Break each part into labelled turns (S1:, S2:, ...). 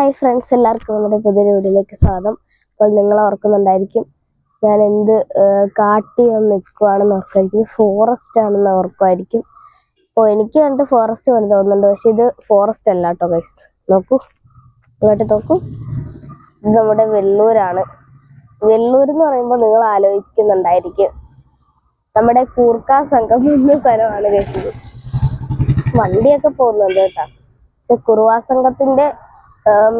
S1: Hi friends എല്ലാവർക്കും നമ്മുടെ പുതിയ വീഡിയോയിലേക്ക് സ്വാഗതം. അപ്പോൾ നിങ്ങൾ ഓർക്കുന്നുണ്ടായിരിക്കും ഞാൻ എന്ത് കാട്ടി നിൽക്കുവാണെന്ന് ഓർക്കുമായിരിക്കും. ഫോറസ്റ്റ് ആണെന്ന് ഓർക്കുമായിരിക്കും. അപ്പോൾ എനിക്ക് കണ്ട് ഫോറസ്റ്റ് പോലെ തോന്നുന്നുണ്ട് പക്ഷെ ഇത് ഫോറസ്റ്റ് അല്ല കേട്ടോ ഗൈസ് നോക്കൂ ഇങ്ങോട്ട് നോക്കൂ. ഇത് നമ്മുടെ വെള്ളൂരാണ്. വെള്ളൂർ എന്ന് പറയുമ്പോൾ നിങ്ങൾ ആലോചിക്കുന്നുണ്ടായിരിക്കും. നമ്മുടെ കൂർക്ക സംഘം എന്ന സ്ഥലമാണ് കേട്ടത്. വണ്ടിയൊക്കെ പോകുന്നുണ്ട് കേട്ടോ. പക്ഷെ കുറുവാ സംഘത്തിന്റെ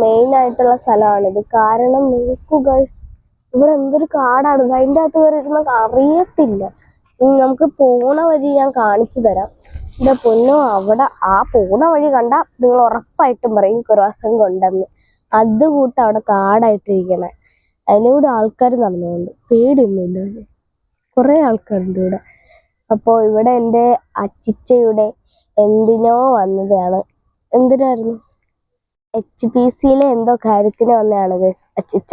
S1: മെയിൻ ആയിട്ടുള്ള സ്ഥലമാണിത് കാരണം നോക്കൂ ഗൈസ് ഇവിടെ എന്തൊരു കാടാണ്. അതിന്റെ അകത്ത് കയറി നമുക്ക് അറിയത്തില്ല. നമുക്ക് പോണ വഴി ഞാൻ കാണിച്ചു തരാം. എന്റെ പൊന്നു അവിടെ ആ പോണ വഴി കണ്ട നിങ്ങൾ ഉറപ്പായിട്ടും പറയും കുറവാസം കൊണ്ടെന്ന് അത് കൂട്ട് അവിടെ കാടായിട്ടിരിക്കണേ. അതിലൂടെ ആൾക്കാർ നടന്നുകൊണ്ട്. പേടിയൊന്നുമില്ല കുറെ ആൾക്കാരുണ്ട് ഇവിടെ. അപ്പോൾ ഇവിടെ എന്റെ അച്ചിച്ചയുടെ എന്തിനോ വന്നതാണ്. എന്തിനായിരുന്നു? എച്ച് പി സിയിലെ എന്തോ കാര്യത്തിന് വന്നതാണ് ഗൈസ് അച്ചിച്ച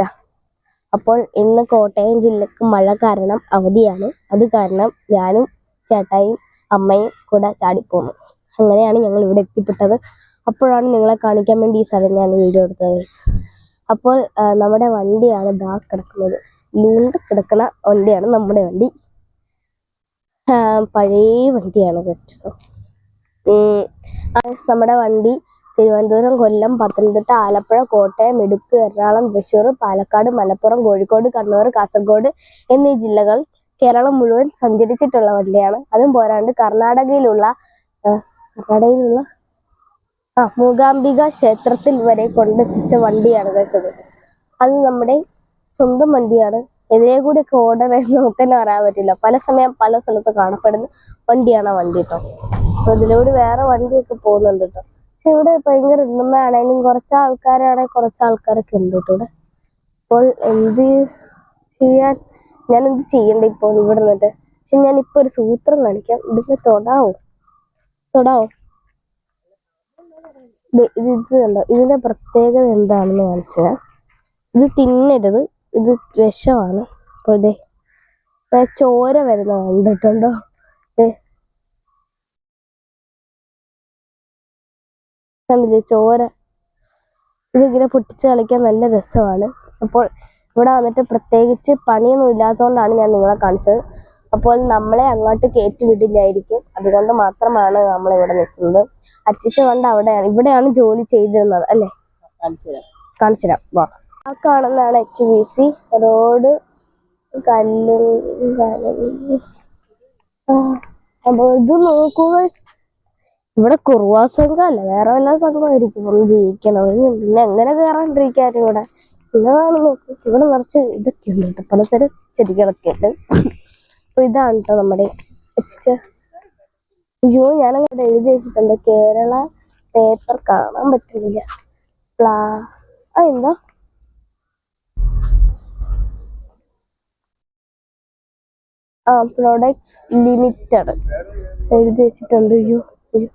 S1: അപ്പോൾ ഇന്ന് കോട്ടയം ജില്ലക്ക് മഴ കാരണം അവധിയാണ്. അത് കാരണം ഞാനും ചേട്ടായും അമ്മയും കൂടെ ചാടിപ്പോന്നു. അങ്ങനെയാണ് ഞങ്ങൾ ഇവിടെ എത്തിപ്പെട്ടത്. അപ്പോഴാണ് നിങ്ങളെ കാണിക്കാൻ വേണ്ടി ഈ സ്ഥലം ഞാൻ വീഡിയോ എടുത്തത് ഗൈസ്. അപ്പോൾ നമ്മുടെ വണ്ടിയാണ് ദാ കിടക്കുന്നത്. ലൂണ്ട് കിടക്കുന്ന വണ്ടിയാണ് നമ്മുടെ വണ്ടി. പഴയ വണ്ടിയാണ് ആ, നമ്മുടെ വണ്ടി തിരുവനന്തപുരം കൊല്ലം പത്തനംതിട്ട ആലപ്പുഴ കോട്ടയം ഇടുക്കി എറണാകുളം തൃശ്ശൂർ പാലക്കാട് മലപ്പുറം കോഴിക്കോട് കണ്ണൂർ കാസർഗോഡ് എന്നീ ജില്ലകൾ കേരളം മുഴുവൻ സഞ്ചരിച്ചിട്ടുള്ള വണ്ടിയാണ്. അതും പോരാണ്ട് കർണാടകയിലുള്ള കർണാടകയിലുള്ള ആ മൂകാംബിക ക്ഷേത്രത്തിൽ വരെ കൊണ്ടെത്തിച്ച വണ്ടിയാണ് കഴിച്ചത് അത് നമ്മുടെ സ്വന്തം വണ്ടിയാണ്. എതിരെ കൂടി ഒക്കെ ഓർഡർ നമുക്ക് തന്നെ പറയാൻ പറ്റില്ല. പല സമയം പല സ്ഥലത്ത് കാണപ്പെടുന്ന വണ്ടിയാണ് ആ വണ്ടി കേട്ടോ അപ്പൊ ഇതിലൂടെ വേറെ വണ്ടിയൊക്കെ പോകുന്നുണ്ട് കേട്ടോ പക്ഷെ ഇവിടെ ഭയങ്കര ഇന്നമാണേലും കുറച്ച് ആൾക്കാരാണെങ്കിൽ കുറച്ച് ആൾക്കാരൊക്കെ ഉണ്ട് കേട്ടോ ഇവിടെ അപ്പോൾ എന്ത് ചെയ്യാൻ ഞാൻ എന്ത് ചെയ്യണ്ട ഇപ്പോൾ ഇവിടെ നിന്നിട്ട് പക്ഷെ ഞാൻ ഇപ്പൊ ഒരു സൂത്രം കാണിക്കാം. ഇതിന് തൊടാവോ? തൊടാവോ? ഇത് ഇത് കണ്ടോ? ഇതിന്റെ പ്രത്യേകത എന്താണെന്ന് കാണിച്ചാൽ ഇത് തിന്നരുത്. ഇത് വിഷമാണ്. അപ്പോൾ ദേ ചോര വരുന്ന കണ്ടിട്ടുണ്ടോ? കണ്ടില്ലേ ചോര. ഇതിങ്ങനെ പൊട്ടിച്ച് കളിക്കാൻ നല്ല രസമാണ്. അപ്പോൾ ഇവിടെ വന്നിട്ട് പ്രത്യേകിച്ച് പണിയൊന്നും ഇല്ലാത്തതുകൊണ്ടാണ് ഞാൻ നിങ്ങളെ കാണിച്ചത്. അപ്പോൾ നമ്മളെ അങ്ങോട്ട് കയറ്റി വിടില്ലായിരിക്കും. അതുകൊണ്ട് മാത്രമാണ് നമ്മൾ ഇവിടെ നിൽക്കുന്നത്. അച്ചിച്ച കണ്ട് അവിടെയാണ് ഇവിടെയാണ് ജോലി ചെയ്തിരുന്നത് അല്ലേ? കാണിച്ചുതരാം. വാ. ആ കാണുന്നതാണ് എച്ച് ബി സി റോഡ് കല്ലും അപ്പോൾ ഇത് നോക്കുക ഇവിടെ കുറുവാ സംഘം അല്ല വേറെ വല്ല സംഘമായിരിക്കും ഒന്ന് ജീവിക്കണം പിന്നെ എങ്ങനെ കയറാണ്ടിരിക്കാനും ഇവിടെ? ഇതാണ് നോക്ക്. ഇവിടെ നിറച്ച് ഇതൊക്കെ ഉണ്ട് കേട്ടോ. പലതരം ചെടികളൊക്കെ ഉണ്ട്. അപ്പൊ ഇതാണ് കേട്ടോ നമ്മുടെ അയ്യോ ഞാനങ്ങോട്ട് എഴുതി വെച്ചിട്ടുണ്ട്. കേരള പേപ്പർ കാണാൻ പറ്റുന്നില്ല. പ്ലാ. ആ എന്താ? ആ പ്രോഡക്ട്സ് ലിമിറ്റഡ്. എഴുതി വെച്ചിട്ടുണ്ട്. അയ്യോ അയ്യോ.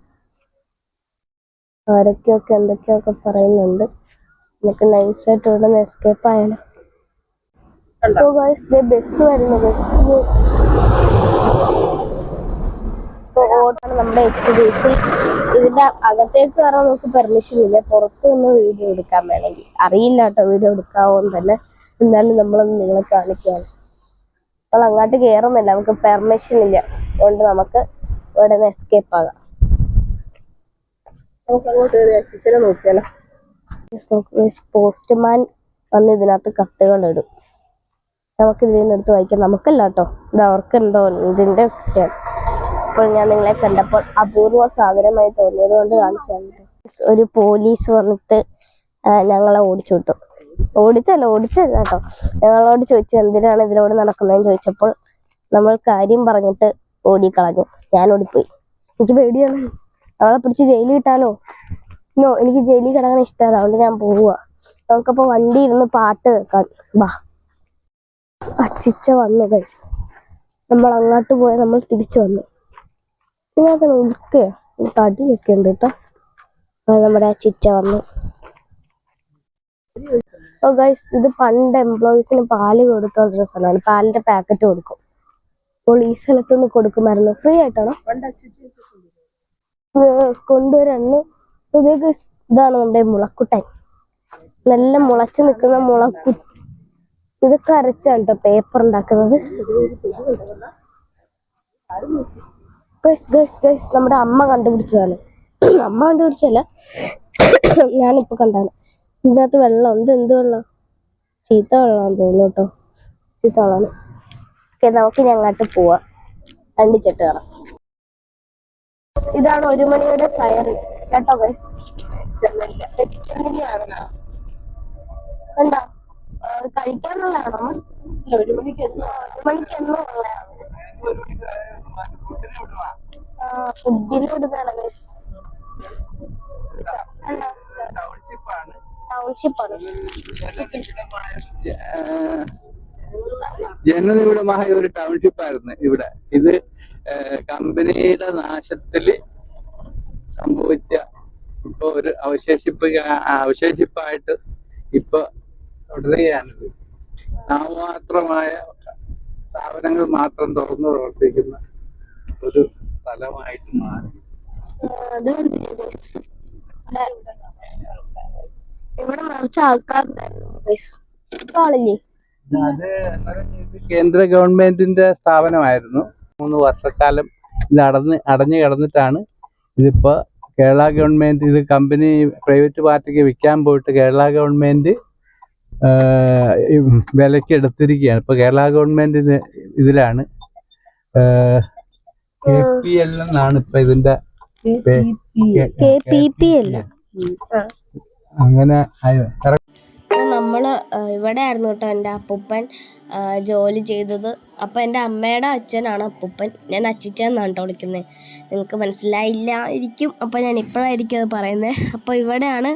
S1: ആരൊക്കെയൊക്കെ എന്തൊക്കെയൊക്കെ പറയുന്നുണ്ട്. നമുക്ക് നൈസായിട്ട് ഇവിടെ നിന്ന് എസ്കേപ്പ് ആയാലും. ഗൈസ് ബസ് വരുന്നു. ബസ് ഓട്ടാണ് നമ്മുടെ എച്ച് ഡി സി ഇതിന്റെ അകത്തേക്ക് കയറാൻ നമുക്ക് പെർമിഷൻ ഇല്ല. പുറത്ത് നിന്ന് വീഡിയോ എടുക്കാൻ വേണമെങ്കിൽ. അറിയില്ല കേട്ടോ വീഡിയോ എടുക്കാവോ എന്ന് തന്നെ. എന്നാലും നമ്മളൊന്ന് നിങ്ങളെ കാണിക്കുകയാണ് നമ്മൾ അങ്ങോട്ട് കയറുന്നില്ല നമുക്ക് പെർമിഷൻ ഇല്ല. അതുകൊണ്ട് നമുക്ക് ഇവിടെ നിന്ന് എസ്കേപ്പ് ആകാം. പോസ്റ്റ്മാൻ വന്ന് ഇതിനകത്ത് കത്തുകൾ ഇടും. നമുക്ക് ഇതിൽ നിന്ന് എടുത്ത് വായിക്കാം. നമുക്കല്ല കേട്ടോ. ഇത് അവർക്ക് എന്തോ ഇതിന്റെ അപ്പൊ അപ്പോൾ ഞാൻ നിങ്ങളെ കണ്ടപ്പോൾ അപൂർവ സാധനമായി തോന്നിയത് കൊണ്ട് കാണിച്ചു ഒരു പോലീസ് വന്നിട്ട് ഞങ്ങളെ ഓടിച്ചു വിട്ടു. ഓടിച്ചല്ല ഓടിച്ചല്ല കേട്ടോ. ഞങ്ങളോട് ചോദിച്ചു എന്തിനാണ് ഇതിലൂടെ നടക്കുന്നതെന്ന്? ചോദിച്ചപ്പോൾ നമ്മൾ കാര്യം പറഞ്ഞിട്ട് ഓടിക്കളഞ്ഞു. ഞാൻ ഓടിപ്പോയി. എനിക്ക് പേടിയാണ്. അവളെ പിടിച്ച് ജയിലിൽ ഇട്ടാലോ? നോ എനിക്ക് ജയിലിൽ കിടക്കാൻ ഇഷ്ടമല്ല. അതുകൊണ്ട് ഞാൻ പോവുക നമുക്കപ്പോ വണ്ടി ഇരുന്ന് പാട്ട് കേൾക്കാം. വാ. അച്ചിച്ച വന്നു ഗൈസ് നമ്മൾ അങ്ങോട്ട് പോയാൽ നമ്മൾ തിരിച്ചു വന്നു. ഇതിനകത്ത് ഉടുക്കയോ തടിയൊക്കെ ഉണ്ട് കേട്ടോ. നമ്മുടെ അച്ചിച്ച വന്നു. ഓ ഗൈസ് ഇത് പണ്ട് എംപ്ലോയീസിന് പാൽ കൊടുത്തോണ്ടിരുന്ന സ്ഥലമാണ് പാലിന്റെ പാക്കറ്റ് കൊടുക്കും. അപ്പോൾ ഈ സ്ഥലത്തുനിന്ന് കൊടുക്കുമായിരുന്നു. ഫ്രീ ആയിട്ടാണോ കൊണ്ടുവരാണ് പുതിയ ഇതാണ് നമ്മുടെ മുളക്കുട്ടൻ. നല്ല മുളച്ച് നിൽക്കുന്ന മുളക്കു ഇതൊക്കെ അരച്ചാണ് കേട്ടോ പേപ്പർ ഉണ്ടാക്കുന്നത്. ഗൈസ് ഗൈസ് നമ്മുടെ അമ്മ കണ്ടുപിടിച്ചതാണ്. അമ്മ കണ്ടുപിടിച്ചല്ല ഞാനിപ്പോ കണ്ടാണ്. ഇതിനകത്ത് വെള്ളം ഇത് എന്ത് വെള്ളം? ചീത്ത വെള്ളമാണെന്ന് തോന്നുന്നു കേട്ടോ ചീത്ത വെള്ളമാണ്. ഓക്കെ നമുക്ക് ഞങ്ങോട്ട് പോവാം. അണ്ടിച്ചിട്ട് കയറാം. ഇതാണ് ഒരു മണിയുടെ സയറി കേട്ടോ ഗൈസ് കണ്ടോ? ആ, കഴിക്കാനുള്ളതാണോ?
S2: ഒരു മണിക്ക്
S1: ഒരു മണിക്ക് എന്നോ ഉള്ളതാണ്. ഫുഡിന് ഇടുന്നതാണ് ഗൈസ് കണ്ടോ? ടൗൺഷിപ്പാണ്
S3: ജനനിബിഡമായ ഒരു ടൗൺഷിപ്പ് ആയിരുന്നു ഇവിടെ. ഇത് കമ്പനിയുടെ നാശത്തിൽ സംഭവിച്ച ഇപ്പൊ ഒരു അവശേഷിപ്പ് അവശേഷിപ്പായിട്ട് ഇപ്പൊ തുടരുകയാണിത്. നാമമാത്രമായ സ്ഥാപനങ്ങൾ മാത്രം തുറന്നു പ്രവർത്തിക്കുന്ന ഒരു സ്ഥലമായിട്ട് മാറി.
S1: അത് ഇവിടെ നിറച്ച ആൾക്കാരുണ്ടായിരുന്നു
S3: കേന്ദ്ര ഗവൺമെന്റിന്റെ സ്ഥാപനമായിരുന്നു. മൂന്ന് വർഷക്കാലം ഇത് അടഞ്ഞ് അടഞ്ഞു കിടന്നിട്ടാണ് ഇതിപ്പോ കേരള ഗവൺമെന്റ് ഇത് കമ്പനി പ്രൈവറ്റ് പാർട്ടിക്ക് വിൽക്കാൻ പോയിട്ട് കേരള ഗവൺമെന്റ് വിലയ്ക്ക് വിലക്ക് എടുത്തിരിക്കുകയാണ്. ഇപ്പൊ കേരള ഗവൺമെന്റ് ഇതിലാണ്. കെ പി എൽ എന്നാണ് ഇപ്പൊ ഇതിന്റെ അങ്ങനെ ആയി-
S1: നമ്മൾ ഇവിടെ ആയിരുന്നു കേട്ടോ എന്റെ അപ്പൂപ്പൻ ജോലി ചെയ്തത്. അപ്പോൾ എന്റെ അമ്മയുടെ അച്ഛനാണ് അപ്പൂപ്പൻ. ഞാൻ അച്ചിച്ചെന്നാണ് കേട്ടോ വിളിക്കുന്നത് നിങ്ങൾക്ക് മനസ്സിലായില്ല ഇരിക്കും. അപ്പോൾ ഞാൻ ഇപ്പോഴായിരിക്കും അത് പറയുന്നത് അപ്പോൾ ഇവിടെയാണ്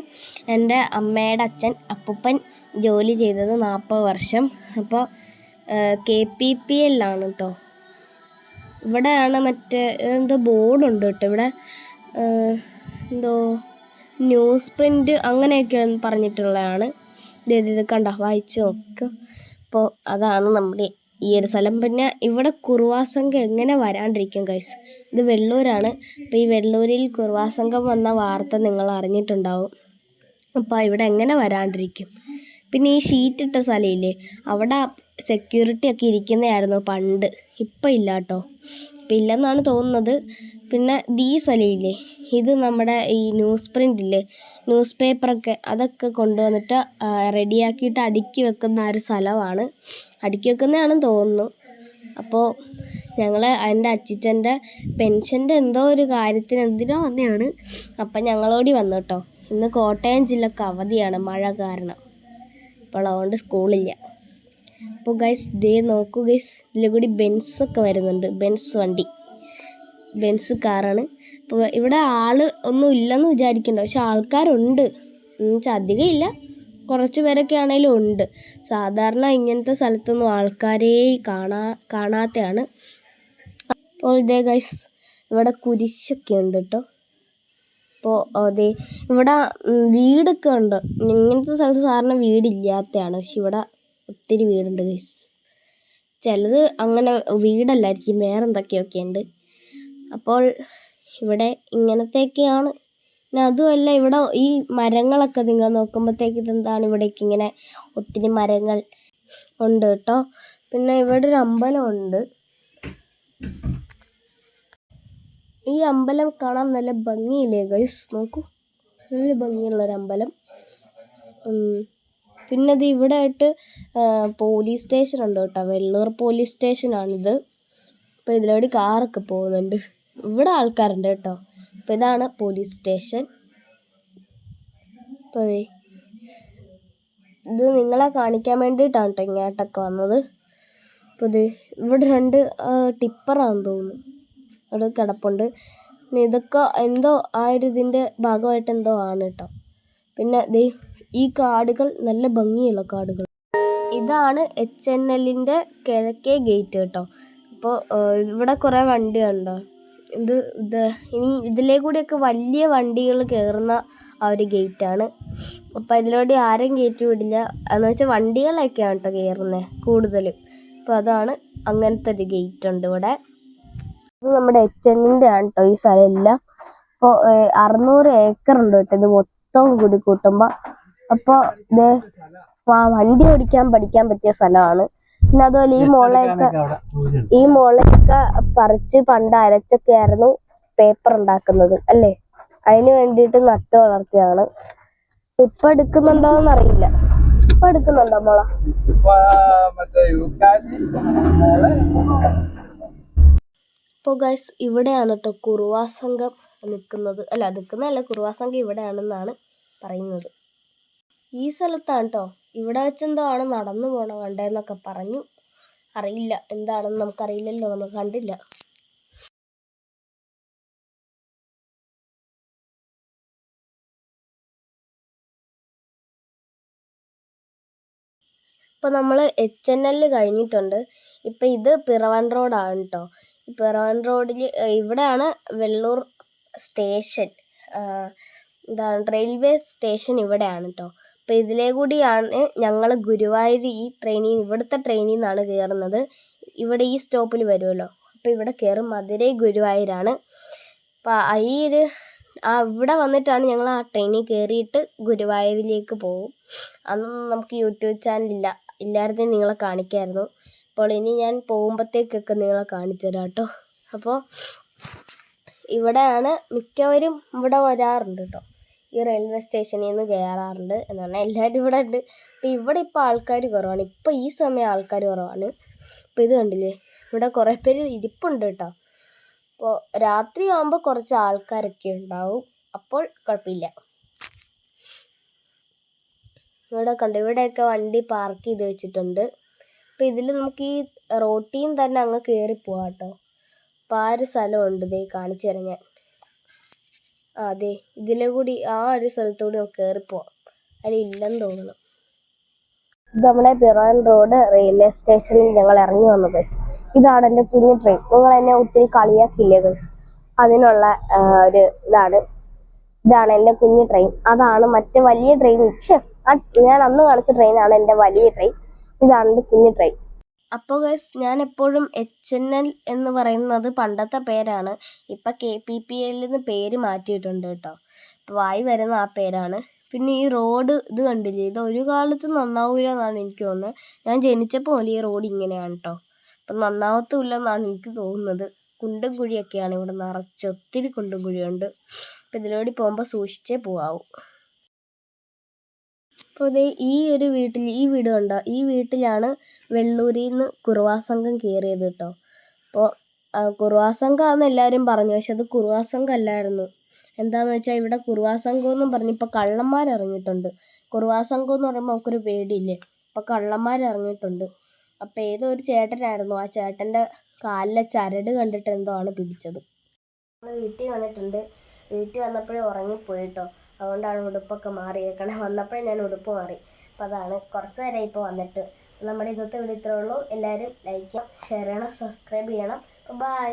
S1: എന്റെ അമ്മയുടെ അച്ഛൻ അപ്പൂപ്പൻ ജോലി ചെയ്തത് നാൽപ്പത് വർഷം. അപ്പോൾ കെ പി പി എല്ലാണ് കേട്ടോ. ഇവിടെയാണ് മറ്റേ എന്തോ ബോർഡുണ്ട് കേട്ടോ ഇവിടെ. എന്തോ ന്യൂസ് പ്രിന്റ് അങ്ങനെയൊക്കെ പറഞ്ഞിട്ടുള്ളതാണ്. ഇത് കണ്ട? വായിച്ചു നോക്ക് അപ്പോൾ അതാണ് നമ്മുടെ ഈ ഒരു സ്ഥലം. പിന്നെ ഇവിടെ കുറുവാസംഘം എങ്ങനെ വരാണ്ടിരിക്കും ഗൈസ് ഇത് വെള്ളൂരാണ്. അപ്പോൾ ഈ വെള്ളൂരിൽ കുറുവാസംഘം വന്ന വാർത്ത നിങ്ങൾ അറിഞ്ഞിട്ടുണ്ടാവും. അപ്പോൾ ഇവിടെ എങ്ങനെ വരാണ്ടിരിക്കും? പിന്നെ ഈ ഷീറ്റ് ഇട്ട സ്ഥലമില്ലേ അവിടെ സെക്യൂരിറ്റി ഒക്കെ ഇരിക്കുന്നതായിരുന്നു പണ്ട്. ഇപ്പം ഇല്ല കേട്ടോ ഇപ്പം ഇല്ലെന്നാണ് തോന്നുന്നത്. പിന്നെ ദീ സ്ഥലമില്ലേ ഇത് നമ്മുടെ ഈ ന്യൂസ് പ്രിന്റ് ഇല്ലേ ന്യൂസ് പേപ്പറൊക്കെ അതൊക്കെ കൊണ്ടുവന്നിട്ട് റെഡിയാക്കിയിട്ട് അടുക്കി വെക്കുന്ന ഒരു സ്ഥലമാണ്. അടുക്കി വെക്കുന്നതാണെന്ന് തോന്നുന്നു. അപ്പോൾ ഞങ്ങൾ എന്റെ അച്ചിച്ചന്റെ പെൻഷന്റെ എന്തോ ഒരു കാര്യത്തിന് എന്തിനോ വന്നതാണ്. അപ്പം ഞങ്ങളോടി വന്നു കേട്ടോ ഇന്ന് കോട്ടയം ജില്ലക്ക് അവധിയാണ് മഴ കാരണം. അപ്പോൾ സ്കൂളില്ല. അപ്പോൾ ഗൈസ് ദേ നോക്കൂ ഗൈസ് ഇതിലെ കൂടി ബെൻസൊക്കെ വരുന്നുണ്ട്. ബെൻസ് വണ്ടി. ബെൻസ് കാറാണ് അപ്പോൾ ഇവിടെ ആൾ ഒന്നും ഇല്ലെന്ന് വിചാരിക്കണ്ട. പക്ഷെ ആൾക്കാരുണ്ട്. എന്നുവെച്ചാൽ അധികം ഇല്ല. കുറച്ച് പേരൊക്കെ ആണെങ്കിലും ഉണ്ട്. സാധാരണ ഇങ്ങനത്തെ സ്ഥലത്തൊന്നും ആൾക്കാരെ കാണാ കാണാത്തതാണ് അപ്പോൾ ഇതേ ഗൈസ് ഇവിടെ കുരിശൊക്കെ ഉണ്ട് കേട്ടോ അപ്പോൾ അതെ ഇവിടെ വീടൊക്കെ ഉണ്ട്. ഇങ്ങനത്തെ സ്ഥലത്ത് സാധാരണ വീടില്ലാത്തതാണ്. പക്ഷെ ഇവിടെ ഒത്തിരി വീടുണ്ട് ഗൈസ് ചിലത് അങ്ങനെ വീടല്ലായിരിക്കും. വേറെ എന്തൊക്കെയൊക്കെ ഉണ്ട്. അപ്പോൾ ഇവിടെ ഇങ്ങനത്തെയൊക്കെയാണ്. പിന്നെ അതുമല്ല ഇവിടെ ഈ മരങ്ങളൊക്കെ നിങ്ങൾ നോക്കുമ്പോഴത്തേക്ക് ഇതെന്താണ്? ഇവിടേക്ക് ഇങ്ങനെ ഒത്തിരി മരങ്ങൾ ഉണ്ട് കേട്ടോ. പിന്നെ ഇവിടെ ഒരു അമ്പലമുണ്ട് ഈ അമ്പലം കാണാൻ നല്ല ഭംഗിയില്ലേ ഗൈസ് നോക്കൂ. നല്ല ഭംഗിയുള്ളൊരു അമ്പലം. പിന്നെ ഇത് ഇവിടെ ആയിട്ട് പോലീസ് സ്റ്റേഷൻ ഉണ്ട് കേട്ടോ. വെള്ളൂർ പോലീസ് സ്റ്റേഷനാണിത് അപ്പോൾ ഇതിലൂടെ കാറൊക്കെ പോകുന്നുണ്ട്. ഇവിടെ ആൾക്കാരുണ്ട് കേട്ടോ. അപ്പോൾ ഇതാണ് പോലീസ് സ്റ്റേഷൻ അപ്പോൾ ഇത് നിങ്ങളെ കാണിക്കാൻ വേണ്ടിയിട്ടാണ് കേട്ടോ ഇങ്ങോട്ടൊക്കെ വന്നത്. അപ്പോൾ ഇത് ഇവിടെ രണ്ട് ടിപ്പറാണെന്ന് തോന്നുന്നു. അവിടെ കിടപ്പുണ്ട്. പിന്നെ ഇതൊക്കെ എന്തോ ആ ഒരു ഇതിന്റെ ഭാഗമായിട്ട് എന്തോ ആണ് കേട്ടോ. പിന്നെ ദേ ഈ കാടുകൾ നല്ല ഭംഗിയുള്ള കാടുകൾ. ഇതാണ് എച്ച് എൻ എല്ലിന്റെ കിഴക്കേ ഗേറ്റ് കേട്ടോ. അപ്പോൾ ഇവിടെ കുറേ വണ്ടികളുണ്ടോ? ഇത് ഇത് ഇനി ഇതിലേ കൂടിയൊക്കെ വലിയ വണ്ടികൾ കയറുന്ന ആ ഒരു ഗേറ്റാണ്. അപ്പോൾ ഇതിലൂടെ ആരും കയറ്റി വിടില്ല. എന്ന് വെച്ചാൽ വണ്ടികളൊക്കെയാണ് കേട്ടോ കയറുന്നത് കൂടുതലും. അപ്പോൾ അതാണ് അങ്ങനത്തെ ഒരു ഗേറ്റ് ഉണ്ട് ഇവിടെ. ഇത് നമ്മുടെ എച്ച് എന്നിന്റെ ആണ് കേട്ടോ ഈ സ്ഥലം എല്ലാം അപ്പോൾ അറുന്നൂറ് ഏക്കർ ഉണ്ട് കേട്ടോ ഇത് മൊത്തം കൂടി കൂട്ടുമ്പോൾ അപ്പോൾ ഇത് വണ്ടി ഓടിക്കാൻ പഠിക്കാൻ പറ്റിയ സ്ഥലമാണ്. പിന്നെ അതുപോലെ ഈ മോളെയൊക്കെ ഈ മുളയൊക്കെ പറിച്ച് പണ്ട് അരച്ചൊക്കെ ആയിരുന്നു പേപ്പർ ഉണ്ടാക്കുന്നത് അല്ലേ? അതിന് വേണ്ടിയിട്ട് നട്ട് വളർത്തിയാണ് ഇപ്പൊ എടുക്കുന്നുണ്ടോന്ന് അറിയില്ല. ഇപ്പൊ എടുക്കുന്നുണ്ടോ മുള? ഇപ്പോൾ ഗൈസ് ഇവിടെയാണ് കേട്ടോ കുറുവാ സംഘം നിൽക്കുന്നത് അല്ല നിൽക്കുന്നതല്ല കുറുവാ സംഘം ഇവിടെയാണെന്നാണ് പറയുന്നത്. ഈ സ്ഥലത്താണ് കേട്ടോ ഇവിടെ വെച്ചെന്തോ ആണ് നടന്നു പോണ കണ്ടതെന്നൊക്കെ പറഞ്ഞു. അറിയില്ല എന്താണെന്ന് നമുക്കറിയില്ലല്ലോ നമ്മൾ കണ്ടില്ല. ഇപ്പോൾ നമ്മൾ എച്ച് എൻ എൽ കഴിഞ്ഞിട്ടുണ്ട്. ഇപ്പം ഇത് പിറവൻ റോഡാണ് കേട്ടോ പിറവൻ റോഡിൽ ഇവിടെയാണ് വെള്ളൂർ സ്റ്റേഷൻ. എന്താണ് റെയിൽവേ സ്റ്റേഷൻ ഇവിടെയാണ് കേട്ടോ അപ്പോൾ ഇതിലേ കൂടിയാണ് ഞങ്ങൾ ഗുരുവായൂർ ഈ ട്രെയിനിൽ ഇവിടുത്തെ ട്രെയിനിൽ നിന്നാണ് കയറുന്നത് ഇവിടെ ഈ സ്റ്റോപ്പിൽ വരുമല്ലോ അപ്പോൾ ഇവിടെ കയറും മധുരൈ ഗുരുവായൂരാണ്. അപ്പോൾ ഈ ഒരു ആ ഇവിടെ വന്നിട്ടാണ് ഞങ്ങൾ ആ ട്രെയിനിൽ കയറിയിട്ട് ഗുരുവായൂരിലേക്ക് പോകും അന്നും നമുക്ക് യൂട്യൂബ് ചാനലില്ല. ഇല്ലായിരുന്നെങ്കിൽ നിങ്ങളെ കാണിക്കായിരുന്നു. അപ്പോൾ ഇനി ഞാൻ പോകുമ്പോഴത്തേക്കൊക്കെ നിങ്ങളെ കാണിച്ചു തരാം കേട്ടോ അപ്പോൾ ഇവിടെയാണ് മിക്കവരും ഇവിടെ വരാറുണ്ട് കേട്ടോ. ഈ റെയിൽവേ സ്റ്റേഷനിൽ നിന്ന് കയറാറുണ്ട് എന്ന് പറഞ്ഞാൽ എല്ലാവരും ഇവിടെ ഉണ്ട്. ഇപ്പം ഇവിടെ ഇപ്പോൾ ആൾക്കാർ കുറവാണ്. ഇപ്പോൾ ഈ സമയം ആൾക്കാർ കുറവാണ്. ഇപ്പം ഇത് കണ്ടില്ലേ? ഇവിടെ കുറേ പേര് ഇരിപ്പുണ്ട് കേട്ടോ. അപ്പോൾ രാത്രി ആകുമ്പോൾ കുറച്ച് ആൾക്കാരൊക്കെ ഉണ്ടാവും. അപ്പോൾ കുഴപ്പമില്ല. ഇവിടെ കണ്ടു? ഇവിടെയൊക്കെ വണ്ടി പാർക്ക് ചെയ്ത് വെച്ചിട്ടുണ്ട്. അപ്പോൾ ഇതിൽ നമുക്ക് ഈ റോട്ടിൽ തന്നെ അങ്ങ് കയറി പോവാം കേട്ടോ അപ്പോൾ ആ ഒരു സ്ഥലമുണ്ട് ദേ കാണിച്ചു തരാം ഞാൻ. ആ അതെ ഇതിലെ കൂടി ആ ഒരു സ്ഥലത്തൂടി നമുക്ക് പോവാം. അതിൽ ഇല്ലെന്ന് തോന്നുന്നു. ഇത് നമ്മുടെ പിറവൻ റോഡ് റെയിൽവേ സ്റ്റേഷനിൽ ഞങ്ങൾ ഇറങ്ങി വന്നു ബസ് ഇതാണ് എന്റെ കുഞ്ഞു ട്രെയിൻ നിങ്ങൾ എന്നെ ഒത്തിരി കളിയാക്കില്ലേ ബസ് അതിനുള്ള ഒരു ഇതാണ്. ഇതാണ് എന്റെ കുഞ്ഞു ട്രെയിൻ അതാണ് മറ്റേ വലിയ ട്രെയിൻ ഞാൻ അന്ന് കാണിച്ച ട്രെയിനാണ് എന്റെ വലിയ ട്രെയിൻ ഇതാണ് എന്റെ കുഞ്ഞു ട്രെയിൻ അപ്പോൾ ഗൈസ് ഞാൻ എപ്പോഴും എച്ച് എൻ എൽ എന്ന് പറയുന്നത് പണ്ടത്തെ പേരാണ്. ഇപ്പം കെ പി പി എല്ലിൽ നിന്ന് പേര് മാറ്റിയിട്ടുണ്ട് കേട്ടോ. ഇപ്പോൾ വായി വരുന്ന ആ പേരാണ്. പിന്നെ ഈ റോഡ് ഇത് കണ്ടില്ലേ? ഇത് ഒരു കാലത്ത് നന്നാവൂല എന്നാണ് എനിക്ക് തോന്നുന്നത്. ഞാൻ ജനിച്ചപ്പോൾ ഈ റോഡ് ഇങ്ങനെയാണ് കേട്ടോ. അപ്പം നന്നാവത്തുമില്ല എന്നാണ് എനിക്ക് തോന്നുന്നത്. കുണ്ടും കുഴിയൊക്കെയാണ് ഇവിടെ നിറച്ച്. ഒത്തിരി കുണ്ടും കുഴിയുണ്ട്. അപ്പം ഇതിലൂടെ പോകുമ്പോൾ സൂക്ഷിച്ചേ പോവാവൂ. അപ്പോൾ ദേ ഈ ഒരു വീട്ടിൽ ഈ വീട് കണ്ടോ? ഈ വീട്ടിലാണ് വെള്ളൂരിൽ നിന്ന് കുറുവാ സംഘം കയറിയത് കേട്ടോ. അപ്പോൾ കുറുവാ സംഘമാണെന്ന് എല്ലാവരും പറഞ്ഞു. പക്ഷെ അത് കുറുവാ സംഘം അല്ലായിരുന്നു. എന്താണെന്ന് വെച്ചാൽ ഇവിടെ കുറുവാ സംഘം എന്നും പറഞ്ഞ്. ഇപ്പോൾ കള്ളന്മാർ ഇറങ്ങിയിട്ടുണ്ട്. കുറുവാ എന്ന് പറയുമ്പോൾ നമുക്കൊരു പേടിയില്ലേ? അപ്പോൾ കള്ളന്മാർ ഇറങ്ങിയിട്ടുണ്ട്. അപ്പോൾ ഏതോ ഒരു ചേട്ടനായിരുന്നു. ആ ചേട്ടന്റെ കാലിലെ ചരട് കണ്ടിട്ട് എന്തോ ആണ് പിടിച്ചത്. വീട്ടിൽ വന്നിട്ടുണ്ട്. വീട്ടിൽ വന്നപ്പോഴേ ഉറങ്ങിപ്പോയി കേട്ടോ. അതുകൊണ്ടാണ് ഉടുപ്പൊക്കെ മാറിയേക്കണേ. വന്നപ്പോഴേ ഞാൻ ഉടുപ്പ് മാറി. അപ്പോൾ അതാണ് കുറച്ച് നേരം ഇപ്പോൾ വന്നിട്ട്. നമ്മുടെ ഇന്നത്തെ വീഡിയോ ഇത്രേ ഉള്ളൂ. എല്ലാവരും ലൈക്ക് ചെയ്യണം ഷെയർ ചെയ്യണം സബ്സ്ക്രൈബ് ചെയ്യണം. ബൈ